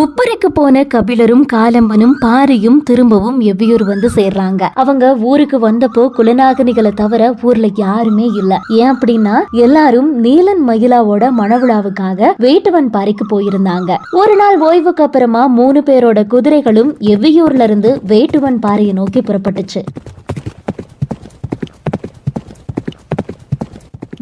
உப்பரைக்கு போன கபிலரும் காலம்பனும் பாரியும் திரும்பவும் எவ்வியூர் வந்து சேர்றாங்க. அவங்க ஊருக்கு வந்தப்போ குலநாகனிகளை தவிர ஊர்ல யாருமே இல்ல. ஏன் அப்படின்னா எல்லாரும் நீலன் மயிலாவோட மணவிழாவுக்காக வேட்டுவன் பாறைக்கு போயிருந்தாங்க. ஒரு நாள் ஓய்வுக்கு அப்புறமா மூணு பேரோட குதிரைகளும் எவ்வியூர்ல இருந்து வேட்டுவன் பாறையை நோக்கி புறப்பட்டுச்சு.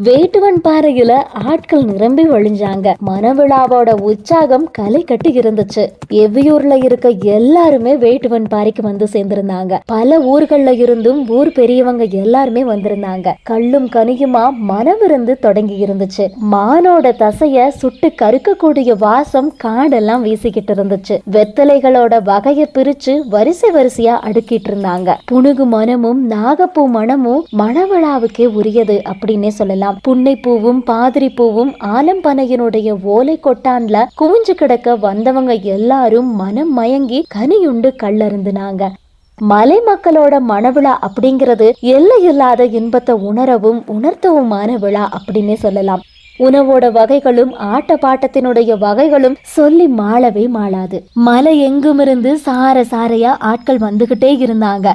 வேட்டுவன் பாறையில ஆட்கள் நிரம்பி வழிஞ்சாங்க. மனவிழாவோட உற்சாகம் களை கட்டி இருந்துச்சு. எவ்வியூர்ல இருக்க எல்லாருமே வேட்டுவன் பாறைக்கு வந்து சேர்ந்திருந்தாங்க. பல ஊர்கள்ல இருந்தும் ஊர் பெரியவங்க எல்லாருமே வந்திருந்தாங்க. கல்லும் கனியுமா மனவிருந்து தொடங்கி இருந்துச்சு. மானோட தசைய சுட்டு கருக்கக்கூடிய வாசம் காடெல்லாம் வீசிக்கிட்டு இருந்துச்சு. வெத்தலைகளோட வகைய பிரிச்சு வரிசை வரிசையா அடுக்கிட்டு இருந்தாங்க. புனுகு மனமும் நாகப்பூ மனமும் மணவிழாவுக்கே உரியது அப்படின்னே சொல்லலாம். புன்னை பூவும் பாதிரி பூவும் ஆலம்பனையனுடைய ஓலை கொட்டான்ல குவிஞ்சு கிடக்க வந்தவங்க எல்லாரும் மனம் மயங்கி கனியுண்டு கல்லருந்துனாங்க. மலை மக்களோட மனவிழா அப்படிங்கிறது எல்லை இல்லாத இன்பத்தை உணரவும் உணர்த்தவுமான விழா அப்படின்னே சொல்லலாம். உணவோட வகைகளும் ஆட்ட பாட்டத்தினுடைய வகைகளும் சொல்லி மாளவே மாளாது. மலை எங்குமிருந்து சார சாரையா ஆட்கள் வந்துகிட்டே இருந்தாங்க.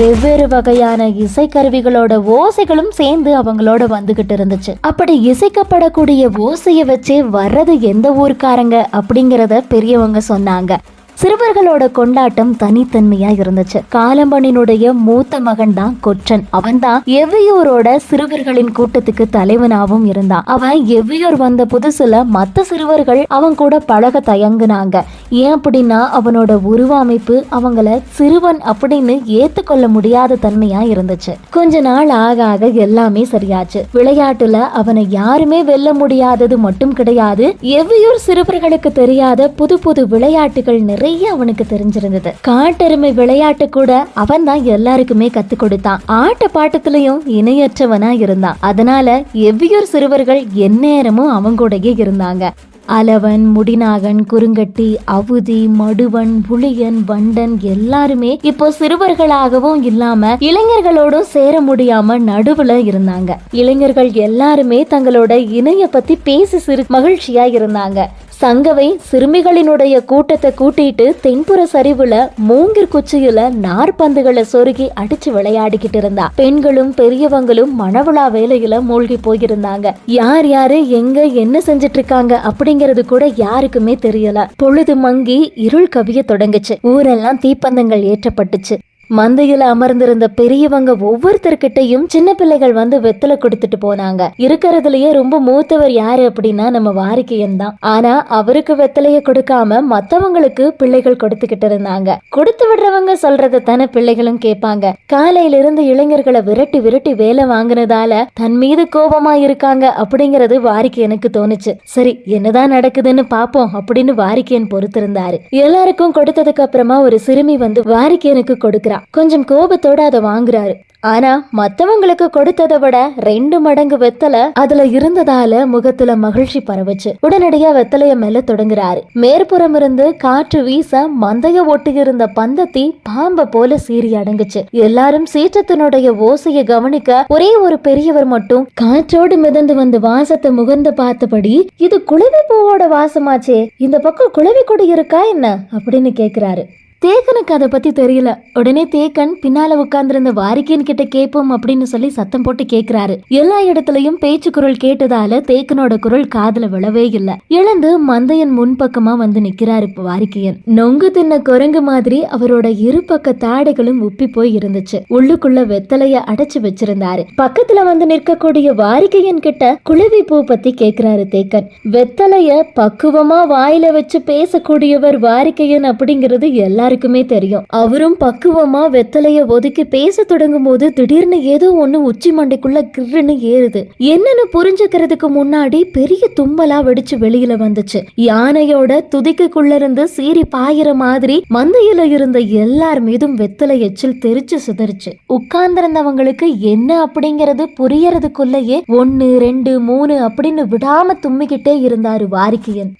வெவ்வேறு வகையான இசைக்கருவிகளோட ஓசைகளும் சேர்ந்து அவங்களோட வந்துகிட்டு இருந்துச்சு. அப்படி இசைக்கப்படக்கூடிய ஓசையை வச்சு வர்றது எந்த ஊருக்காரங்க அப்படிங்கிறத பெரியவங்க சொன்னாங்க. சிறுவர்களோட கொண்டாட்டம் தனித்தன்மையா இருந்துச்சு. காலம்பனினுடைய மூத்த மகன் தான் கொற்றன். அவன் தான் எவ்வியூரோட சிறுவர்களின் கூட்டத்துக்கு தலைவனாவும் இருந்தான். அவன் எவ்வியூர் வந்த புதுசுல மத்த சிறுவர்கள் அவன் கூட பழக தயங்குனாங்க. ஏன் அப்படின்னா அவனோட உருவ அமைப்பு அவங்கள சிறுவன் அப்படின்னு ஏத்துக்கொள்ள முடியாத தன்மையா இருந்துச்சு. கொஞ்ச நாள் ஆக ஆக எல்லாமே சரியாச்சு. விளையாட்டுல அவனை யாருமே வெல்ல முடியாதது மட்டும் கிடையாது. எவ்வியூர் சிறுவர்களுக்கு தெரியாத புது புது விளையாட்டுகள் நிறைய அவனுக்கு தெரிஞ்சிருந்தது. காட்டெருமை விளையாட்டு கூட அவன் தான் எல்லாருக்குமே கத்து கொடுத்தான். ஆட்ட பாட்டத்திலையும் இணையற்றவனா இருந்தான். அதனால எவ்வியூர் சிறுவர்கள் எந்நேரமும் அவங்க கூடயே இருந்தாங்க. அலவன் முடிநாகன் குறுங்கட்டி அவுதி மடுவன் புளியன் வண்டன் எல்லாருமே இப்போ சிறுவர்களாகவும் இல்லாம இளைஞர்களோடும் சேர முடியாம நடுவுல இருந்தாங்க. இளைஞர்கள் எல்லாருமே தங்களோட இணைய பத்தி பேசி சிறு மகிழ்ச்சியா இருந்தாங்க. சங்கவை சிறுமிகளினுடைய கூட்டத்தை கூட்டிட்டு தென்புற சரிவுல மூங்கிற் குச்சியில நார்பந்துகளை சொருகி அடிச்சு விளையாடிக்கிட்டு இருந்தா. பெண்களும் பெரியவங்களும் மணவிழா வேலையில மூழ்கி போயிருந்தாங்க. யார் யாரு எங்க என்ன செஞ்சிட்டு இருக்காங்க அப்படிங்கறது கூட யாருக்குமே தெரியல. பொழுது மங்கி இருள் கவிய தொடங்குச்சு. ஊரெல்லாம் தீப்பந்தங்கள் ஏற்றப்பட்டுச்சு. மந்தையில அமர்ந்திருந்த பெரியவங்க ஒவ்வொருத்தர்கிட்டையும் சின்ன பிள்ளைகள் வந்து வெத்தலை கொடுத்துட்டு போனாங்க. இருக்கிறதுலயே ரொம்ப மூத்தவர் யாரு அப்படின்னா நம்ம வாரிக்கையன் தான். ஆனா அவருக்கு வெத்தலைய கொடுக்காம மத்தவங்களுக்கு பிள்ளைகள் கொடுத்துக்கிட்டு இருந்தாங்க. கொடுத்து விடுறவங்க சொல்றத தானே பிள்ளைகளும் கேட்பாங்க. காலையில இருந்து இளைஞர்களை விரட்டி விரட்டி வேலை வாங்குனதால தன் மீது கோபமா இருக்காங்க அப்படிங்கறது வாரிக்கையனுக்கு தோணுச்சு. சரி என்னதான் நடக்குதுன்னு பாப்போம் அப்படின்னு வாரிக்கையன் பொறுத்திருந்தாரு. எல்லாருக்கும் கொடுத்ததுக்கு அப்புறமா ஒரு சிறுமி வந்து வாரிக்கையனுக்கு கொடுக்குறா. கொஞ்சம் கோபத்தோட அதை வாங்குறாரு. ஆனா மத்தவங்களுக்கு கொடுத்ததை விட ரெண்டு மடங்கு வெத்தலை அதுல இருந்ததால முகத்துல மகிழ்ச்சி பரவுச்சு. உடனடியா வெத்தலைய மேல தொடங்குறாரு. மேற்புறம் இருந்து காற்று வீச மந்தைய ஒட்டி இருந்த பந்தத்தி பாம்ப போல சீறி அடங்குச்சு. எல்லாரும் சீற்றத்தினுடைய ஓசையை கவனிக்க ஒரே ஒரு பெரியவர் மட்டும் காற்றோடு மிதந்து வந்து வாசத்தை முகந்து பார்த்தபடி இது குளவி பூவோட வாசமாச்சே. இந்த பக்கம் குளவி கொடி இருக்கா என்ன? அப்படின்னு கேக்குறாரு. தேக்கனுக்கு அதை பத்தி தெரியல. உடனே தேக்கன் பின்னால உட்கார்ந்திருந்த வாரிக்கையன் கிட்ட கேட்போம் அப்படின்னு சொல்லி சத்தம் போட்டு கேக்குறாரு. எல்லா இடத்துலயும் பேச்சு குரல் கேட்டதால தேக்கனோட குரல் காதுல விழவே இல்ல. இழந்து மந்தையன் முன்பக்கமா வந்து நிக்கிறாரு இப்போ வாரிக்கையன். நொங்கு தின்ன குரங்கு மாதிரி அவரோட இரு பக்க தாடைகளும் உப்பி போய் இருந்துச்சு. உள்ளுக்குள்ள வெத்தலைய அடைச்சு வச்சிருந்தாரு. பக்கத்துல வந்து நிற்கக்கூடிய வாரிக்கையன் கிட்ட குளவி பூ பத்தி கேட்கிறாரு தேக்கன். வெத்தலைய பக்குவமா வாயில வச்சு பேசக்கூடியவர் வாரிக்கையன் அப்படிங்கிறது எல்லாருக்கும் எல்லாருக்குமே தெரியும். அவரும் பக்குவமா வெத்தலைய ஒதுக்கி பேச தொடங்கும் போது திடீர்னு ஏதோ ஒண்ணு உச்சி மண்டைக்குள்ள கிருன்னு ஏறுது. என்னன்னு புரிஞ்சுக்கிறதுக்கு முன்னாடி பெரிய தும்மலா வெடிச்சு வெளியில வந்துச்சு. யானையோட துதிக்குள்ள இருந்து சீறி பாயிற மாதிரி மந்தையில இருந்த எல்லார் மீதும் வெத்தலை எச்சில் தெரிச்சு சிதறிச்சு. உட்கார்ந்திருந்தவங்களுக்கு என்ன அப்படிங்கறது புரியறதுக்குள்ளேயே ஒன்னு ரெண்டு மூணு அப்படின்னு விடாம தும்மிக்கிட்டே இருந்தாரு வாரிக்கையன்.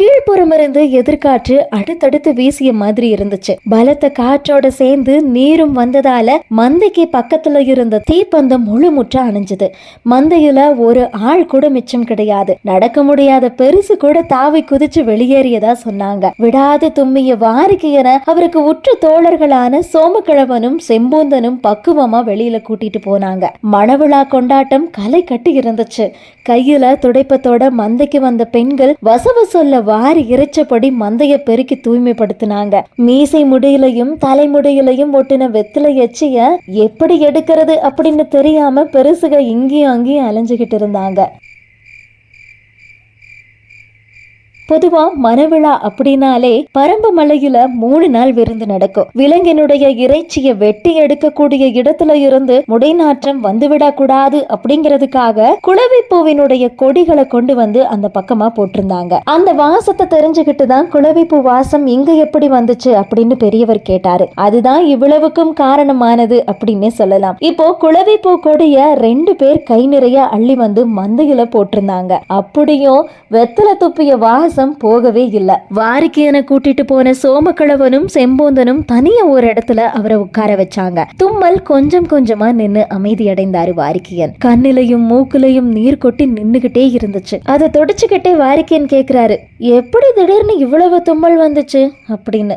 கீழ்ப்புறம் எதிர்காற்று அடுத்தடுத்து வீசிய மாதிரி இருந்துச்சு. பலத்த காற்றோட சேர்ந்து நீரும் வந்ததால மந்தைக்கு பக்கத்துல இருந்த தீப்பந்தம் முழுமுற்ற அணிஞ்சது. மந்தையில ஒரு ஆள் கூட மிச்சம் கிடையாது. நடக்க முடியாத பெருசு கூட தாவி குதிச்சு வெளியேறியதா சொன்னாங்க. விடாது தும்மிய வாரிக்கையன அவருக்கு உற்ற தோழர்களான சோமக்கிழவனும் செம்பூந்தனும் பக்குவமா வெளியில கூட்டிட்டு போனாங்க. மணவிழா கொண்டாட்டம் களை கட்டி இருந்துச்சு. கையில துடைப்பத்தோட மந்தைக்கு வந்த பெண்கள் வசவ சொல்ல வாரி இறைச்சபடி மந்தைய பெருக்கி தூய்மைப்படுத்தினாங்க. மீசை முடியிலையும் தலைமுடியிலையும் ஒட்டின வெத்திலை எச்சிய எப்படி எடுக்கிறது அப்படின்னு தெரியாம பெருசுக இங்கேயும் அங்கேயும் அலைஞ்சுகிட்டு இருந்தாங்க. பொதுவா மனவிழா அப்படின்னாலே பரம்பு மலையில மூணு நாள் விருந்து நடக்கும். விலங்கினுடைய இறைச்சிய வெட்டி எடுக்கக்கூடிய இடத்துல இருந்து முடைநாற்றம் வந்துவிடக் கூடாது அப்படிங்கிறதுக்காக குளவி பூவினுடைய கொடிகளை கொண்டு வந்து அந்த பக்கமா போட்டிருந்தாங்க. அந்த வாசத்தை தெரிஞ்சுக்கிட்டு தான் குளவி பூ வாசம் இங்க எப்படி வந்துச்சு அப்படின்னு பெரியவர் கேட்டாரு. அதுதான் இவ்வளவுக்கும் காரணமானது அப்படின்னு சொல்லலாம். இப்போ குளவி பூ கொடிய ரெண்டு பேர் கை நிறைய அள்ளி வந்து மந்தையில போட்டிருந்தாங்க. அப்படியும் வெத்தலை துப்பிய வாசம் போகவே இல்ல. வாரிக்கையனை கூட்டிட்டு போன சோமக்கிழவனும் செம்போந்தனும் தனிய ஒரு இடத்துல அவரை உட்கார வச்சாங்க. தும்மல் கொஞ்சம் கொஞ்சமா நின்னு அமைதி அடைந்தாரு வாரிக்கையன். கண்ணிலையும் மூக்குலையும் நீர் கொட்டி நின்னுகிட்டே இருந்துச்சு. அதை தொடச்சுக்கிட்டே வாரிக்கையன் கேக்குறாரு எப்படி திடீர்னு இவ்வளவு தும்மல் வந்துச்சு? அப்படின்னு.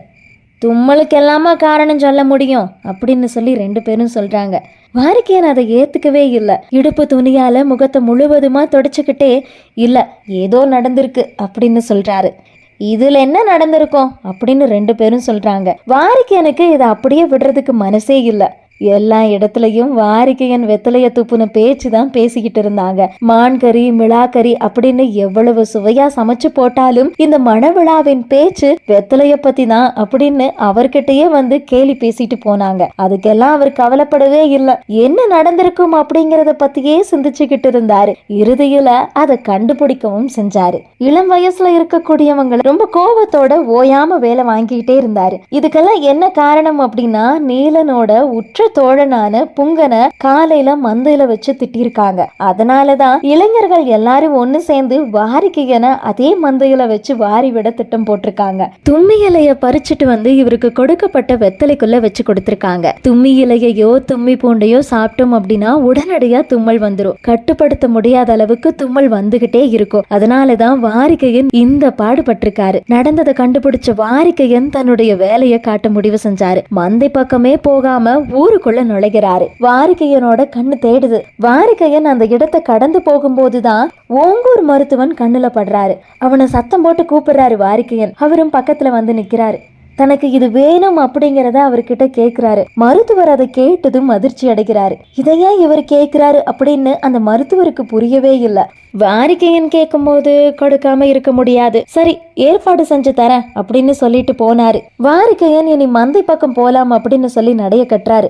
தும்மலுக்கெல்லாமா காரணம் சொல்ல முடியும்? அப்படின்னு சொல்லி ரெண்டு பேரும் சொல்றாங்க. வாரிக்கேன் அதை ஏத்துக்கவே இல்லை. இடுப்பு துணியால முகத்தை முழுவதுமா தொடச்சுக்கிட்டே இல்ல ஏதோ நடந்திருக்கு அப்படின்னு சொல்றாரு. இதுல என்ன நடந்திருக்கும்? அப்படின்னு ரெண்டு பேரும் சொல்றாங்க. வாரிக்கேனுக்கு இதை அப்படியே விடுறதுக்கு மனசே இல்லை. எல்லா இடத்துலயும் வாரிக்கையன் வெத்தலைய துப்புன பேச்சு தான் பேசிக்கிட்டு இருந்தாங்க. மான்கறி மிளாக்கறி அப்படின்னு எவ்வளவு சுவையா சமைச்சு போட்டாலும் இந்த மணவிழாவின் பேச்சு வெத்தலைய பத்தி தான் அப்படின்னு அவர்கிட்டயே வந்து கேலி பேசிட்டு போனாங்க. அதுக்கெல்லாம் அவர் கவலைப்படவே இல்லை. என்ன நடந்திருக்கும் அப்படிங்கறத பத்தியே சிந்திச்சுக்கிட்டு இருந்தாரு. இறுதியில அதை கண்டுபிடிக்கவும் செஞ்சாரு. இளம் வயசுல இருக்கக்கூடியவங்க ரொம்ப கோபத்தோட ஓயாம வேலை வாங்கிக்கிட்டே இருந்தாரு. இதுக்கெல்லாம் என்ன காரணம் அப்படின்னா நீலனோட உற்ற தோழனான புங்கனை காலையில மந்தையில வச்சு திட்டிருக்காங்க. அதனாலதான் இளைஞர்கள் எல்லாரும் ஒண்ணு சேர்ந்து வாரிக்கையனை அதே மந்தையில வச்சு வாரி விட திட்டம் போட்டிருக்காங்க. தும்மி இலைய பறிச்சுட்டு வந்து இவருக்கு கொடுக்கப்பட்ட வெத்தலைக்குள்ள வச்சு கொடுத்திருக்காங்க. தும்மி இலையையோ தும்மி பூண்டையோ சாப்பிட்டோம் அப்படின்னா உடனடியா தும்மல் வந்துரும். கட்டுப்படுத்த முடியாத அளவுக்கு தும்மல் வந்துகிட்டே இருக்கும். அதனாலதான் வாரிக்கையன் இந்த பாடுபட்டிருக்காரு. நடந்ததை கண்டுபிடிச்ச வாரிக்கையன் தன்னுடைய வேலையை காட்ட முடிவு செஞ்சாரு. மந்தை பக்கமே போகாம ஊர் ஊருக்குள்ள நுழைகிறாரு. வாரிக்கையனோட கண்ணு தேடுது. வாரிக்கையன் அந்த இடத்தை கடந்து போகும்போதுதான் ஓங்கூர் மருத்துவன் கண்ணுல படுறாரு. அவனை சத்தம் போட்டு கூப்பிடுறாரு வாரிக்கையன். அவரும் பக்கத்துல வந்து நிக்கிறாரு. தனக்கு இது வேணும் அப்படிங்கறத அவர்கிட்ட கேக்குறாரு. மருத்துவர் அதை கேட்டதும் அதிர்ச்சி அடைகிறாரு. இதையா இவர் கேக்குறாரு அப்படின்னு அந்த மருத்துவருக்கு புரியவே இல்லை. வாரிக்கையன் கேட்கும்போது கொடுக்காம இருக்க முடியாது. சரி ஏற்பாடு செஞ்சு தரேன் அப்படின்னு சொல்லிட்டு போனாரு. வாரிக்கையன் இனி மந்தை பக்கம் போலாம் அப்படின்னு சொல்லி நடைய கட்டுறாரு.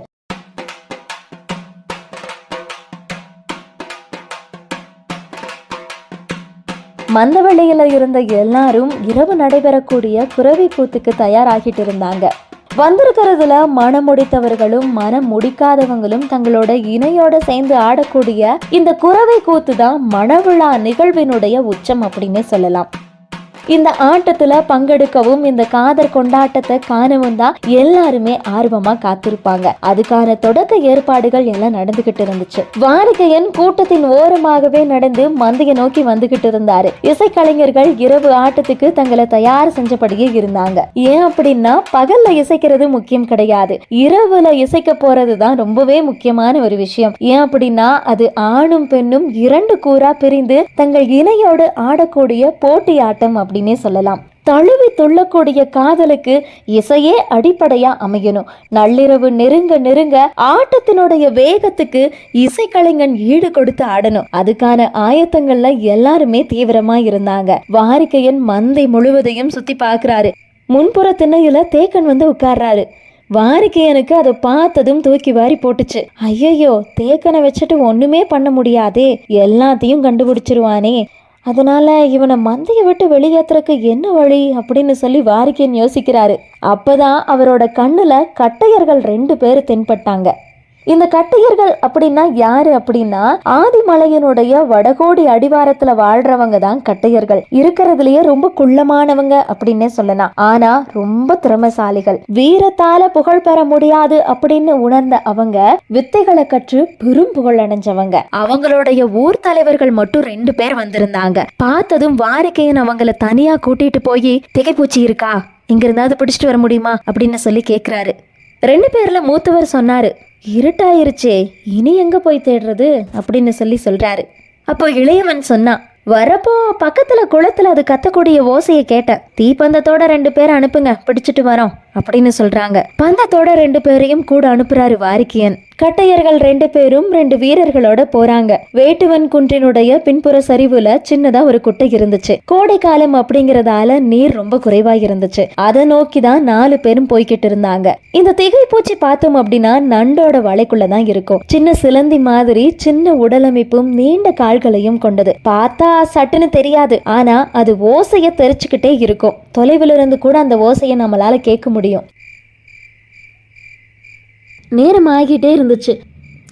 மந்தவெளியில இருந்த எல்லாரும் இரவு நடைபெறக்கூடிய குறவை கூத்துக்கு தயாராகிட்டு இருந்தாங்க வந்திருக்கிறதுல மனம் முடித்தவர்களும் மனம் முடிக்காதவங்களும் தங்களோட இணையோட சேர்ந்து ஆடக்கூடிய இந்த குறவை கூத்து தான் மணவிழா நிகழ்வினுடைய உச்சம் அப்படின்னு சொல்லலாம். இந்த ஆட்டத்துல பங்கெடுக்கவும் இந்த காதல் கொண்டாட்டத்தை காணவும் தான் எல்லாருமே ஆர்வமா காத்திருப்பாங்க. அதுக்கான தொடக்க ஏற்பாடுகள் எல்லாம் நடந்துகிட்டு இருந்துச்சு. வாரிகையன் கூட்டத்தின் ஓரமாகவே நடந்து மந்தைய நோக்கி வந்துகிட்டு இருந்தாரு. இசைக்கலைஞர்கள் இரவு ஆட்டத்துக்கு தங்களை தயார் செஞ்சபடியே இருந்தாங்க. ஏன் அப்படின்னா பகல்ல இசைக்கிறது முக்கியம் கிடையாது. இரவுல இசைக்க போறது தான் ரொம்பவே முக்கியமான ஒரு விஷயம். ஏன் அப்படின்னா அது ஆணும் பெண்ணும் இரண்டு கூறா பிரிந்து தங்கள் இணையோடு ஆடக்கூடிய போட்டி ஆட்டம் அப்படின்னே அப்படின்னே சொல்லலாம். தழுவி துள்ளக்கூடிய காதலுக்கு இசையே அடிப்படையா அமையணும். நள்ளிரவு நெருங்க நெருங்க ஆட்டத்தினுடைய வேகத்துக்கு இசைக்கலைஞன் ஈடு கொடுத்து ஆடணும். அதுக்கான ஆயத்தங்கள்ல எல்லாருமே தீவிரமா இருந்தாங்க. வாரிக்கையன் மந்தை முழுவதையும் சுத்தி பாக்குறாரு. முன்புற திண்ணையில தேக்கன் வந்து உட்கார்றாரு. வாரிக்கையனுக்கு அதை பார்த்ததும் தூக்கி வாரி போட்டுச்சு. ஐயையோ தேக்கனை வச்சுட்டு ஒண்ணுமே பண்ண முடியாதே. எல்லாத்தையும் கண்டுபிடிச்சிருவானே. அதனால இவனை மந்தைய விட்டு வெளியேற்றுறக்கு என்ன வழி அப்படின்னு சொல்லி வாரிக்கன் யோசிக்கிறாரு. அப்பதான் அவரோட கண்ணுல கட்டையர்கள் ரெண்டு பேர் தென்பட்டாங்க. இந்த கட்டையர்கள் அப்படின்னா யாரு அப்படின்னா ஆதிமலையனுடைய வடகோடி அடிவாரத்துல வாழ்றவங்க தான் கட்டையர்கள். இருக்கிறதுலயே ரொம்ப குள்ளமானவங்க அப்படின்னே சொல்லலாம். ஆனா ரொம்ப திறமசாலிகள். வீரத்தால புகழ் பெற முடியாது அப்படின்னு உணர்ந்த அவங்க வித்தைகளை கற்று பெரும் புகழ் அடைஞ்சவங்க. அவங்களுடைய ஊர் தலைவர்கள் மட்டும் ரெண்டு பேர் வந்திருந்தாங்க. பார்த்ததும் வாரிக்கையன் அவங்கள தனியா கூட்டிட்டு போய் திகைப்பூச்சி இருக்கா? இங்க இருந்தாவது பிடிச்சிட்டு வர முடியுமா? அப்படின்னு சொல்லி கேக்குறாரு. ரெண்டு பேர்ல மூத்தவர் சொன்னாரு இருட்டாயிருச்சே இனி எங்க போய் தேடுறது? அப்படின்னு சொல்லி சொல்றாரு. அப்போ இளையவன் சொன்னான் வரப்போ பக்கத்துல குளத்துல அது கத்தக்கூடிய ஓசையை கேட்டேன். தீப்பந்தத்தோட ரெண்டு பேரை அனுப்புங்க பிடிச்சிட்டு வரோம். அப்படின்னு சொல்றாங்க. பந்தத்தோட ரெண்டு பேரையும் கூட அனுப்புறாரு வாரிக்கியன். கட்டையர்கள் ரெண்டு பேரும் ரெண்டு வீரர்களோட போறாங்க. வேட்டுவன் குன்றினுடைய பின்புற சரிவுல சின்னதா ஒரு குட்டை இருந்துச்சு. கோடை காலம் அப்படிங்கறதால நீர் ரொம்ப குறைவா இருந்துச்சு அதை நோக்கி தான் நாலு பேரும் போய்கிட்டு இருந்தாங்க. இந்த திகை பூச்சி பார்த்தோம் அப்படின்னா நண்டோட வலைக்குள்ள தான் இருக்கும். சின்ன சிலந்தி மாதிரி சின்ன உடலமைப்பும் நீண்ட கால்களையும் கொண்டது. பார்த்தா சட்டுன்னு தெரியாது. ஆனா அது ஓசைய தெரிச்சுக்கிட்டே இருக்கும். தொலைவிலிருந்து கூட அந்த ஓசையை நம்மளால கேட்க முடியும். நேரம் ஆகிட்டே இருந்துச்சு.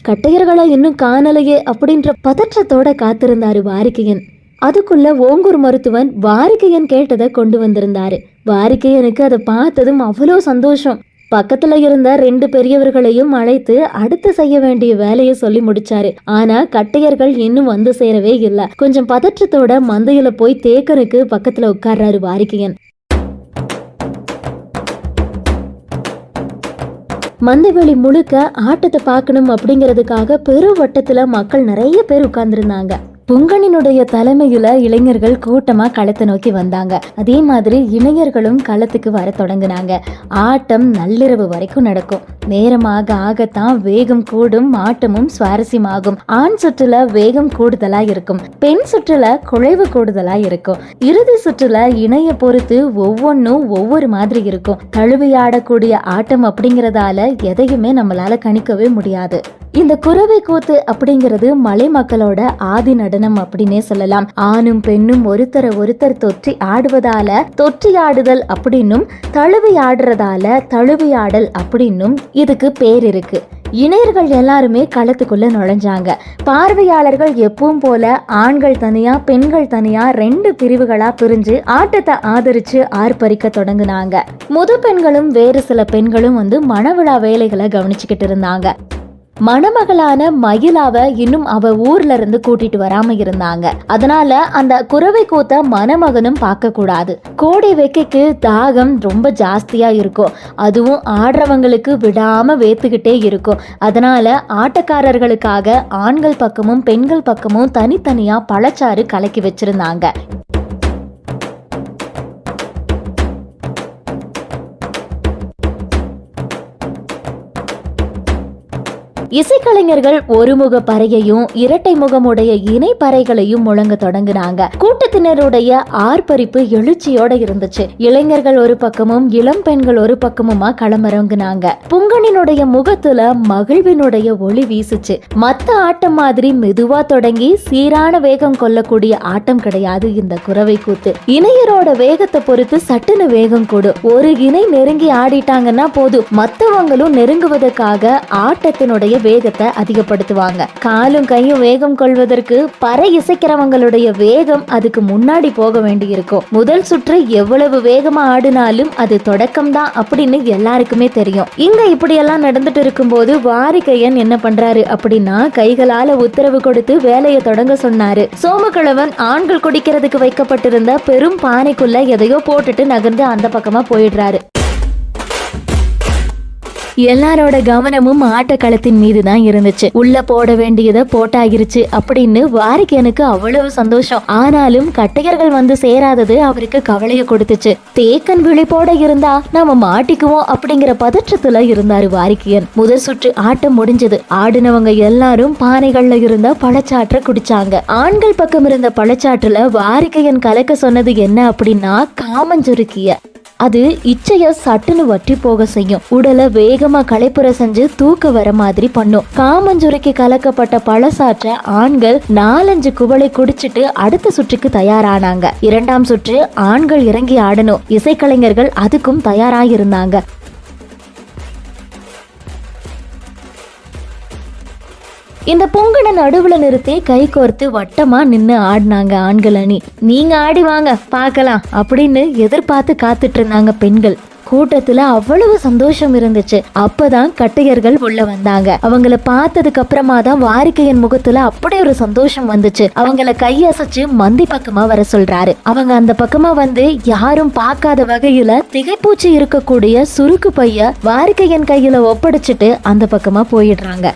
கட்டையர்களை இன்னும் காணலையே அப்படின்ற பதற்றத்தோட காத்திருந்தாரு வாரிக்கையன். அதுக்குள்ள ஓங்கூர் மருத்துவன் வாரிக்கையன் கேட்டதை கொண்டு வந்திருந்தாரு. வாரிக்கையனுக்கு அதை பார்த்ததும் அவ்வளோ சந்தோஷம். பக்கத்துல இருந்த ரெண்டு பெரியவர்களையும் அழைத்து அடுத்து செய்ய வேண்டிய வேலையை சொல்லி முடிச்சாரு. ஆனா கட்டையர்கள் இன்னும் வந்து சேரவே இல்லை. கொஞ்சம் பதற்றத்தோட மந்தையில போய் தேக்கனுக்கு பக்கத்துல உட்கார்றாரு வாரிக்கையன். மந்தவெளி முழுக்க ஆட்டத்தை பார்க்கணும் அப்படிங்கிறதுக்காக பெரு வட்டத்தில் மக்கள் நிறைய பேர் உட்கார்ந்துருந்தாங்க. பொங்கனினுடைய தலைமையில இளைஞர்கள் கூட்டமா களத்தை நோக்கி வந்தாங்க. அதே மாதிரி இளைஞர்களும் களத்துக்கு வர தொடங்கினாங்க. ஆட்டம் நள்ளிரவு வரைக்கும் நடக்கும். நேரமாக ஆகத்தான் வேகம் கூடும் ஆட்டமும் சுவாரஸ்யமாகும். ஆண் சுற்றுல வேகம் கூடுதலா இருக்கும். பெண் சுற்றுல குழைவு கூடுதலா இருக்கும். இறுதி சுற்றுல இணைய பொறுத்து ஒவ்வொன்றும் ஒவ்வொரு மாதிரி இருக்கும். தழுவியாடக்கூடிய ஆட்டம் அப்படிங்கறதால எதையுமே நம்மளால கணிக்கவே முடியாது. இந்த குறவை கூத்து அப்படிங்கிறது மலை மக்களோட ஆதி நடனம் அப்படின்னே சொல்லலாம். ஆணும் பெண்ணும் ஒருத்தரை ஒருத்தர் தொற்றி ஆடுவதால தொற்றி ஆடுதல் அப்படின்னும் தழுவி ஆடுறதால தழுவியாடல் அப்படின்னும் இதுக்கு பேர் இருக்கு. இணையர்கள் எல்லாருமே களத்துக்குள்ள நுழைஞ்சாங்க. பார்வையாளர்கள் எப்பவும் போல ஆண்கள் தனியா பெண்கள் தனியா ரெண்டு பிரிவுகளா பிரிஞ்சு ஆட்டத்தை ஆதரிச்சு ஆர்ப்பரிக்க தொடங்குனாங்க. முது பெண்களும் வேறு சில பெண்களும் வந்து மணவிழா வேலைகளை கவனிச்சுக்கிட்டு இருந்தாங்க. மணமகளான மயிலாவை இன்னும் அவ ஊர்ல இருந்து கூட்டிட்டு வராம இருந்தாங்க. அதனால அந்த குறவை கூத்த மணமகனும் பார்க்க கூடாது. கோடை வெக்கைக்கு தாகம் ரொம்ப ஜாஸ்தியா இருக்கும். அதுவும் ஆடுறவங்களுக்கு விடாம வேத்துக்கிட்டே இருக்கும். அதனால ஆட்டக்காரர்களுக்காக ஆண்கள் பக்கமும் பெண்கள் பக்கமும் தனித்தனியா பழச்சாறு கலக்கி வச்சிருந்தாங்க. இசைக்கலைஞர்கள் ஒருமுக பறையையும் இரட்டை முகமுடைய இணை பறைகளையும் முழங்க தொடங்கினாங்க. கூட்டத்தினருடைய ஆர்ப்பரிப்பு எழுச்சியோட இருந்துச்சு. இளைஞர்கள் ஒரு பக்கமும் இளம் பெண்கள் ஒரு பக்கமுமா களமிறங்கினாங்க. புங்கனினுடைய முகத்துல மகிழ்வினுடைய ஒளி வீசுச்சு. மத்த ஆட்டம் மாதிரி மெதுவா தொடங்கி சீரான வேகம் கொள்ளக்கூடிய ஆட்டம் கிடையாது இந்த குறவை கூத்து. இணையரோட வேகத்தை பொறுத்து சட்டுன்னு வேகம் கூடும் ஒரு இணை நெருங்கி ஆடிட்டாங்கன்னா போதும். மத்தவங்களும் நெருங்குவதற்காக ஆட்டத்தினுடைய வேகத்தை அதிகப்படுத்துவாங்க. காலும் கையும் வேகம் கொள்வதற்கு பறை இசைக்கிறவங்களுடைய வேகம் அதுக்கு முன்னாடி போக வேண்டியிருக்கும். முதல் சுற்று எவ்வளவு வேகமா ஆடினாலும் அது தொடக்கம் தான் அப்படின்னு எல்லாருக்குமே தெரியும். இங்க இப்படியெல்லாம் நடந்துட்டு இருக்கும்போது வாரிக்கையன் என்ன பண்றாரு அப்படின்னா கைகளால உத்தரவு கொடுத்து வேலையை தொடங்க சொன்னாரு. சோமக்கிழவன் ஆண்கள் குடிக்கிறதுக்கு வைக்கப்பட்டிருந்த பெரும் பானைக்குள்ள எதையோ போட்டுட்டு நகர்ந்து அந்த பக்கமா போயிடுறாரு. எல்லாரோட கவனமும் ஆட்டக்களத்தின் மீது தான் இருந்துச்சு. உள்ள போட வேண்டியதை போட்டாகிருச்சு அப்படின்னு வாரிக்கனுக்கு அவ்வளவு சந்தோஷம். ஆனாலும் கட்டையர்கள் வந்து சேராதது அவருக்கு கவலையை கொடுத்துச்சு. தேக்கன் விழிப்போட இருந்தா நாம மாட்டிக்குவோம் அப்படிங்கிற பதற்றத்துல இருந்தாரு வாரிக்கையன் முதல் சுற்று ஆட்டம் முடிஞ்சது. ஆடினவங்க எல்லாரும் பானைகள்ல இருந்த பழச்சாற்றை குடிச்சாங்க. ஆண்கள் பக்கம் இருந்த பழச்சாற்றுல வாரிக்கையன் கலக்க சொன்னது என்ன அப்படின்னா காமஞ்சுருக்கிய. அது இச்சைய சட்டுன்னு வட்டி போக செய்யும். உடலை வேகமா களைப்புற செஞ்சு தூக்க வர மாதிரி பண்ணும். காமஞ்சுரைக்கு கலக்கப்பட்ட பழசாற்ற ஆண்கள் நாலஞ்சு குவளை குடிச்சிட்டு அடுத்த சுற்றுக்கு தயாரானாங்க. இரண்டாம் சுற்று ஆண்கள் இறங்கி ஆடணும். இசைக்கலைஞர்கள் அதுக்கும் தயாராயிருந்தாங்க. இந்த பொங்கலை நடுவுல நிறுத்தி கை கோர்த்து வட்டமா நின்று ஆடினாங்க ஆண்கள் அணி. நீங்க ஆடி வாங்க பார்க்கலாம் அப்படின்னு எதிர்பார்த்து காத்துட்டு இருந்தாங்க பெண்கள். கூட்டத்துல அவ்வளவு சந்தோஷம் இருந்துச்சு. அப்பதான் கட்டையர்கள் உள்ள வந்தாங்க. அவங்கள பார்த்ததுக்கு அப்புறமா தான் வாரிக்கையின் முகத்துல அப்படி ஒரு சந்தோஷம் வந்துச்சு. அவங்கள கையசைச்சு மந்தி பக்கமா வர சொல்றாரு. அவங்க அந்த பக்கமா வந்து யாரும் பார்க்காத வகையில திகைப்பூச்சி இருக்கக்கூடிய சுருக்கு பைய வாரிக்கையின் கையில ஒப்படைச்சிட்டு அந்த பக்கமா போயிடுறாங்க.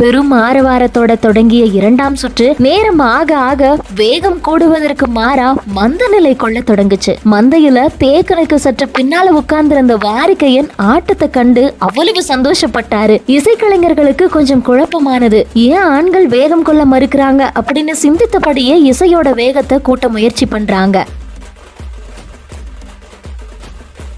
பெரும் ஆரவாரத்தோட தொடங்கிய இரண்டாம் சுற்று நேரம் ஆக ஆக வேகம் கூடுவதற்கு மாறா மந்த நிலை கொள்ள தொடங்குச்சு. மந்தையில தேக்கனுக்கு சற்று பின்னால உட்கார்ந்திருந்த வாரிக்கையன் ஆட்டத்தை கண்டு அவ்வளவு சந்தோஷப்பட்டாரு. இசைக்கலைஞர்களுக்கு கொஞ்சம் குழப்பமானது. ஏன் ஆண்கள் வேகம் கொள்ள மறுக்கிறாங்க அப்படின்னு சிந்தித்தபடியே இசையோட வேகத்தை கூட்ட முயற்சி பண்றாங்க.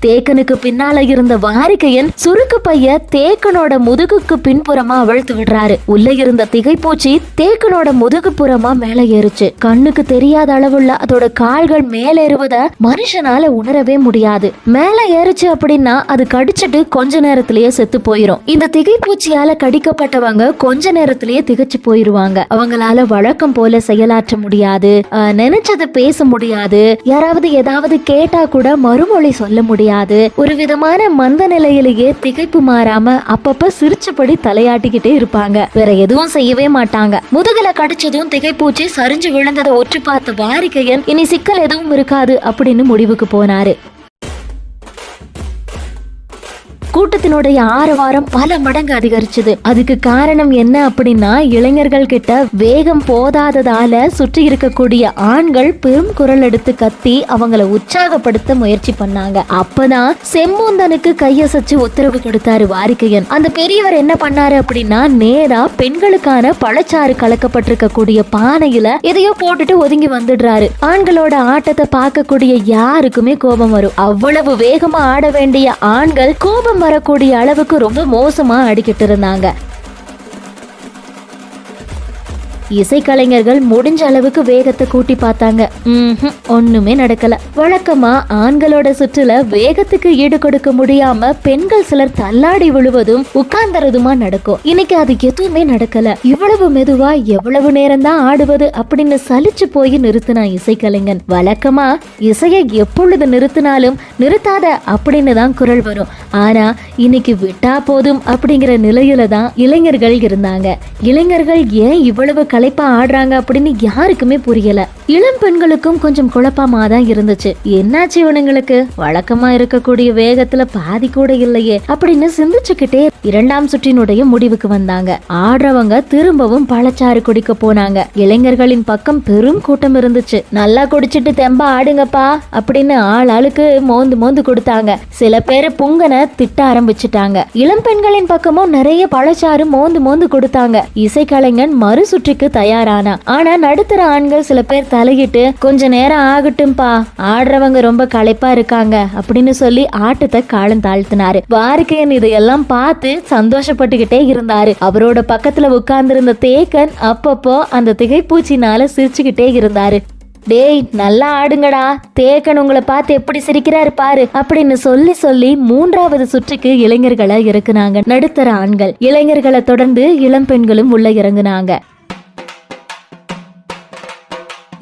தேக்கனுக்கு பின்னால இருந்த வாரிக்கையன் சுருக்கு பைய தேக்கனோட முதுகுக்கு பின்புறமா அவிழ்த்து விடுறாரு. உள்ள இருந்த திகைப்பூச்சி தேக்கனோட முதுகு புறமா மேல ஏறுச்சு. கண்ணுக்கு தெரியாத அளவுள்ள அதோட கால்கள் மேல ஏறுவத மனுஷனால உணரவே முடியாது. மேல ஏறுச்சு அப்படின்னா அது கடிச்சிட்டு கொஞ்ச நேரத்திலேயே செத்து போயிரும். இந்த திகைப்பூச்சியால கடிக்கப்பட்டவங்க கொஞ்ச நேரத்திலேயே திகைச்சு போயிருவாங்க. அவங்களால வழக்கம் போல செயலாற்ற முடியாது. ஆஹ், நினைச்சதை பேச முடியாது. யாராவது ஏதாவது கேட்டா கூட மறுமொழி சொல்ல முடியாது. ஒரு விதமான மந்த நிலையிலேயே திகைப்பு மாறாம அப்பப்ப சிரிச்சபடி தலையாட்டிக்கிட்டே இருப்பாங்க. வேற எதுவும் செய்யவே மாட்டாங்க. முதுகல கடிச்சதும் திகைப்பூச்சி சரிஞ்சு விழுந்ததை ஒற்று பார்த்த வாரிக்கையன் இனி சிக்கல் எதுவும் இருக்காது அப்படின்னு முடிவுக்கு போனாரு. கூட்டத்தினுடைய ஆரவாரம் பல மடங்கு அதிகரிச்சது. அதுக்கு காரணம் என்ன அப்படின்னா இளைஞர்கள் கிட்ட வேகம் போதாததால சுற்றி இருக்கக்கூடிய ஆண்கள் பெரும் குரல் எடுத்து கத்தி அவங்கள உற்சாகப்படுத்த முயற்சி பண்ணாங்க. அப்பதான் செம்மூந்தனுக்கு கையசைச்சு உத்தரவு கொடுத்தாரு வாரிக்கையன். அந்த பெரியவர் என்ன பண்ணாரு அப்படின்னா நேரா பெண்களுக்கான பழச்சாறு கலக்கப்பட்டிருக்கக்கூடிய பானையில எதையோ போட்டுட்டு ஒதுங்கி வந்துடுறாரு. ஆண்களோட ஆட்டத்தை பார்க்கக்கூடிய யாருக்குமே கோபம் வரும். அவ்வளவு வேகமா ஆட வேண்டிய ஆண்கள் கோபம் வரக்கூடிய அளவுக்கு ரொம்ப மோசமா ஆடிக்கிட்டு இருந்தாங்க. இசைக்கலைஞர்கள் முடிஞ்ச அளவுக்கு வேகத்தை கூட்டி பார்த்தாங்க. ஒண்ணுமே நடக்கல. வழக்கமா ஆண்களோட சுற்றுல வேகத்துக்கு ஈடு கொடுக்க முடியாம பெண்கள் சிலர் தள்ளாடி விழுவதும் உட்கார்ந்துறதுமா நடக்கும். இன்னைக்கு அது எதுவுமே நடக்கல. இவ்வளவு மெதுவா எவ்வளவு நேரம் தான் ஆடுவது அப்படின்னு சலிச்சு போய் நிறுத்தினான் இசைக்கலைஞன். வழக்கமா இசையை எப்பொழுது நிறுத்தினாலும் நிறுத்தாத அப்படின்னு தான் குரல் வரும். ஆனா இன்னைக்கு விட்டா போதும் அப்படிங்கிற நிலையில தான் இளைஞர்கள் இருந்தாங்க. இளைஞர்கள் ஏன் இவ்வளவு கலைப்பா ஆடுறாங்க அப்படின்னு யாருக்குமே புரியல. இளம் பெண்களுக்கும் கொஞ்சம் குழப்பமா தான் இருந்துச்சு. என்னாச்சு இவனுங்களுக்கு? வழக்கமா இருக்கக்கூடிய வேகத்துல பாதி கூட இல்லையே அப்படின்னு சிந்திச்சுக்கிட்டே இரண்டாம் சுற்றினுடைய முடிவுக்கு வந்தாங்க. ஆடுறவங்க திரும்பவும் பழச்சாறு குடிக்க போனாங்க. இளைஞர்களின் பக்கம் பெரும் கூட்டம் இருந்துச்சு. நல்லா குடிச்சிட்டு தெம்பா ஆடுங்கப்பா அப்படின்னு ஆள் ஆளுக்கு மோந்து மோந்து கொடுத்தாங்க. சில பேர் புங்கனை திட்ட ஆரம்பிச்சிட்டாங்க. இளம் பெண்களின் பக்கமும் நிறைய பழச்சாறு மோந்து மோந்து கொடுத்தாங்க. இசைக்கலைஞன் மறு சுற்றுக்கு தயாரானா. ஆனா நடுத்தர ஆண்கள் சில பேர் தலையிட்டு கொஞ்ச நேரம் ஆகட்டும்பா ஆடுறவங்க ரொம்ப களைப்பா இருக்காங்க அப்படின்னு சொல்லி ஆட்டத்தை காலம் தாழ்த்தினாரு. வாரிக்கையன் இதையெல்லாம் பார்த்து சந்தோஷப்பட்டுக்கிட்டே இருந்தாரு. அவரோட பக்கத்துல உட்கார்ந்திருந்த தேக்கன் அப்பப்போ அந்த திகைப்பூச்சினால சிரிச்சுக்கிட்டே இருந்தாரு. டேய் நல்லா ஆடுங்கடா. தேக்கன் உங்களை பார்த்து எப்படி சிரிக்கிறாரு பாரு அப்படின்னு சொல்லி சொல்லி மூன்றாவது சுற்றுக்கு இளைஞர்களை இறக்குனாங்க நடுத்தர ஆண்கள். இளைஞர்களை தொடர்ந்து இளம் பெண்களும் உள்ள இறங்குனாங்க.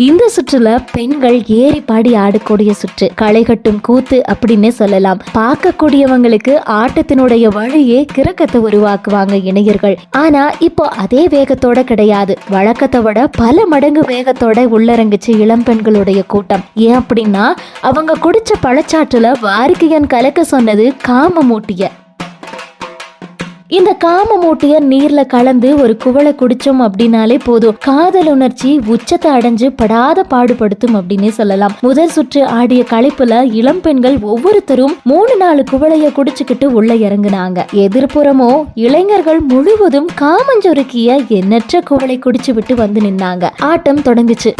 இந்த சுற்றுல பெண்கள் ஏறி பாடி ஆடக்கூடிய சுற்று. களை கட்டும் கூத்து அப்படின்னு சொல்லலாம். பார்க்கக்கூடியவங்களுக்கு ஆட்டத்தினுடைய வழியே கிறக்கத்தை உருவாக்குவாங்க இணையர்கள் ஆனா இப்போ அதே வேகத்தோட கிடையாது. வழக்கத்தை விட பல மடங்கு வேகத்தோட உள்ளரங்குச்சு இளம் பெண்களுடைய கூட்டம். ஏன் அப்படின்னா அவங்க குடிச்ச பழச்சாற்றுல வாரிக்கையன் கலக்க சொன்னது காம மூட்டிய இந்த காம மூட்டைய நீர்ல கலந்து ஒரு குவளை குடிச்சோம் அப்படின்னாலே போதும். காதல் உணர்ச்சி உச்சத்தை அடைஞ்சு படாத பாடுபடுத்தும் அப்படின்னே சொல்லலாம். முதல் சுற்று ஆடிய களைப்புல இளம் பெண்கள் ஒவ்வொருத்தரும் மூணு நாலு குவளைய குடிச்சுக்கிட்டு உள்ள இறங்குனாங்க. எதிர்ப்புறமோ இளைஞர்கள் முழுவதும் காமஞ்சொருக்கிய எண்ணற்ற குவளை குடிச்சு விட்டு வந்து நின்னாங்க. ஆட்டம் தொடங்குச்சு.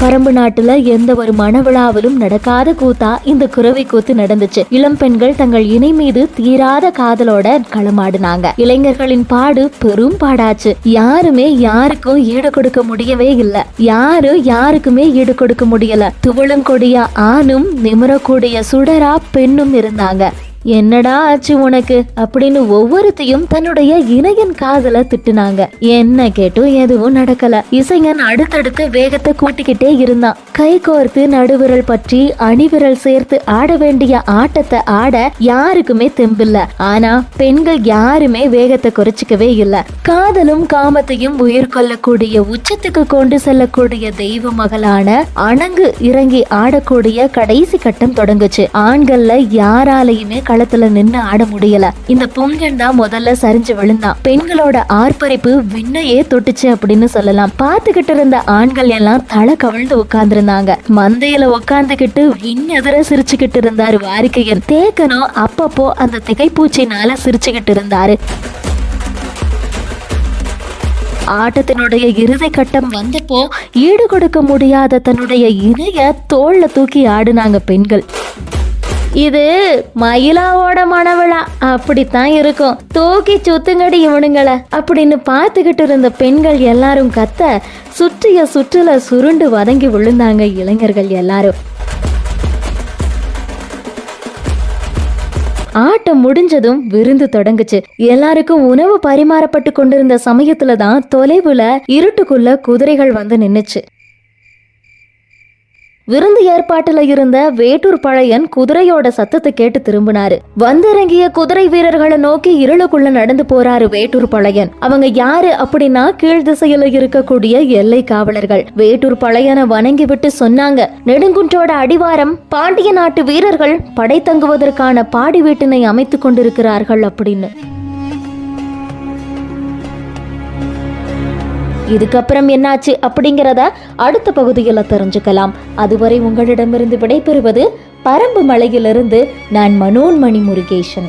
பரம்பு நாட்டுல எந்த ஒரு மனவிழாவிலும் நடக்காத கூத்தா இந்த குறவை கூத்து நடந்துச்சு. இளம் பெண்கள் தங்கள் இணை மீது தீராத காதலோட களமாடினாங்க. இளைஞர்களின் பாடு பெரும் பாடாச்சு. யாருமே யாருக்கும் ஈடு கொடுக்க முடியவே இல்ல. யாரும் யாருக்குமே ஈடு கொடுக்க முடியல. துவளங்கொடிய ஆணும் நிமிரக்கூடிய சுடரா பெண்ணும் இருந்தாங்க. என்னடா ஆச்சு உனக்கு? அப்படின்னு ஒவ்வொருத்தையும் தன்னுடைய இணையன் காதல திட்டுனாங்க. என்ன கேட்டும் எதுவும் நடக்கல. இசைஞன் அடுத்தடுத்து வேகத்தை கூட்டிக்கிட்டே இருந்தான். கை கோர்த்து நடுவிரல் பற்றி அணிவிரல் சேர்த்து ஆட வேண்டிய ஆட்டத்தை ஆட யாருக்குமே தெம்பில்ல. ஆனா பெண்கள் யாருமே வேகத்தை குறைச்சிக்கவே இல்ல. காதலும் காமத்தையும் உயிர் கொள்ளக்கூடிய உச்சத்துக்கு கொண்டு செல்லக்கூடிய தெய்வ மகளான அணங்கு இறங்கி ஆடக்கூடிய கடைசி கட்டம் தொடங்குச்சு. ஆண்கள்ல யாராலையுமே களத்துல நின்னு ஆட முடியல. இந்த பொங்கன் தான் முதல்ல சரிஞ்சு விழுந்தான் பெண்களோட ஆர்ப்பரிப்பு விண்ணையே தொட்டுச்சு அப்படின்னு சொல்லலாம். பார்த்துக்கிட்டு இருந்த ஆண்கள் எல்லாம் தலை கவிழ்ந்து உட்கார்ந்துருந்தாங்க. மந்தையில உட்கார்ந்துகிட்டு விண்ணெதிர சிரிச்சுக்கிட்டு இருந்தாரு வாரிக்கையன். தேக்கனும் அப்பப்போ அந்த திகைப்பூச்சினால சிரிச்சுக்கிட்டு இருந்தாரு. ஆட்டத்தினுடைய இறுதி கட்டம் வந்தப்போ ஈடு கொடுக்க முடியாத தன்னுடைய இணைய தோல்ல தூக்கி ஆடுனாங்க பெண்கள். இது மயிலாவோட மணவிழா அப்படித்தான் இருக்கும். தூக்கி சுத்துங்கடி இவனுங்கள. அப்படின்னு பார்த்துக்கிட்டு இருந்த பெண்கள் எல்லாரும் கத்த சுற்றிய சுற்றுல சுருண்டு வதங்கி விழுந்தாங்க இளைஞர்கள் எல்லாரும். ஆட்டம் முடிஞ்சதும் விருந்து தொடங்குச்சு. எல்லாருக்கும் உணவு பரிமாறப்பட்டு கொண்டிருந்த சமயத்துல தான் தொலைவுல இருட்டுக்குள்ள குதிரைகள் வந்து நின்னுச்சு. விருந்து ஏற்பாட்டுல இருந்த வேட்டூர் பழையன் குதிரையோட சத்தத்தை கேட்டு திரும்பினாரு. வந்திறங்கிய குதிரை வீரர்களை நோக்கி இருளுக்குள்ள நடந்து போறாரு வேட்டூர் பழையன். அவங்க யாரு அப்படின்னா கீழ் திசையில இருக்கக்கூடிய எல்லை காவலர்கள். வேட்டூர் பழையனை வணங்கி விட்டு சொன்னாங்க நெடுங்குன்றோட அடிவாரம் பாண்டிய நாட்டு வீரர்கள் படை தங்குவதற்கான பாடி வீட்டினை அமைத்துக் கொண்டிருக்கிறார்கள் அப்படின்னு. இதுக்கப்புறம் என்னாச்சு அப்படிங்கிறத அடுத்த பகுதியில் தெரிஞ்சுக்கலாம். அதுவரை உங்களிடமிருந்து விடைபெறுவது பரம்பு மலையிலிருந்து நான் மனோன்மணி முருகேசன்.